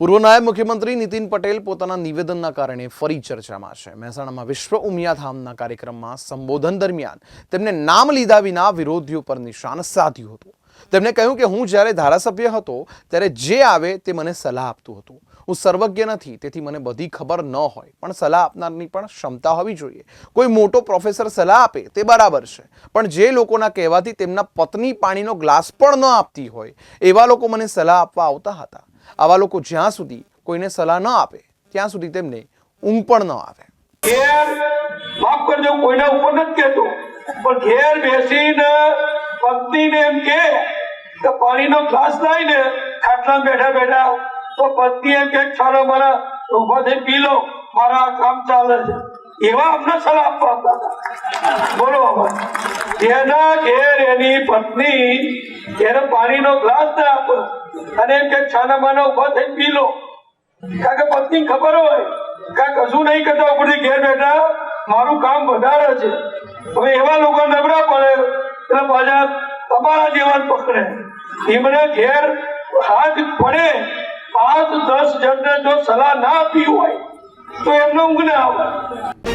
પૂર્વ નાયબ મુખ્યમંત્રી નીતિન પટેલ પોતાના નિવેદનના કારણે ફરી ચર્ચામાં છે. મહેસાણામાં વિશ્વ ઉમિયાધામના કાર્યક્રમમાં સંબોધન દરમિયાન તેમને નામ લીધા વિના વિરોધીઓ પર નિશાન સાધ્યું હતું. તેમણે કહ્યું કે હું જ્યારે ધારાસભ્ય હતો, ત્યારે જે આવે તે મને સલાહ આપતું હતું. હું સર્વજ્ઞ નથી, તેથી મને બધી ખબર ન હોય. પણ સલાહ આપનારની પણ ક્ષમતા હોવી જોઈએ. કોઈ મોટો પ્રોફેસર સલાહ આપે તે બરાબર છે. પણ જે લોકોના કહેવાથી તેમના પત્ની પાણીનો ગ્લાસ પણ ન આપતી હોય, એવા લોકો મને સલાહ આપવા આવતા હતા. આવા લોકો જ્યાં સુધી કોઈને સલાહ ન આપે, ત્યાં સુધી તેમને ઊંઘ પણ ન આવે. માફ કરજો, કોઈના ઉપર નથી કહેતો, પણ ઘેર બેસીને પત્નીને એમ કે કે પાણીનો ગ્લાસ લાવીને ખાટલા બેઠા બેઠા તો પત્ની એમ કે, ચાલો, મારા ઊભા થઈ પી લો, મારા કામ ચાલે છે. એવા અમને સલાહ આપવા હતા. બોલો જેના ઘેર એની પત્ની એને પાણીનો ગ્લાસ ના આપો અને એમ કે છાના માના ઊભા થઈ પી લો. કારણ કે પત્ની ખબર હોય કાંઈ કશું નહીં કરતા ઉપરથી ઘેર બેઠા, મારું કામ વધારે છે. હવે એવા લોકો નબળા પડે એટલે પાછા તમારા જેવા પકડે. એમને ઘેર હાથ પડે, પાંચ દસ જણને જો સલાહ ના આપી હોય, તો એમને ઊંઘ ના આવે.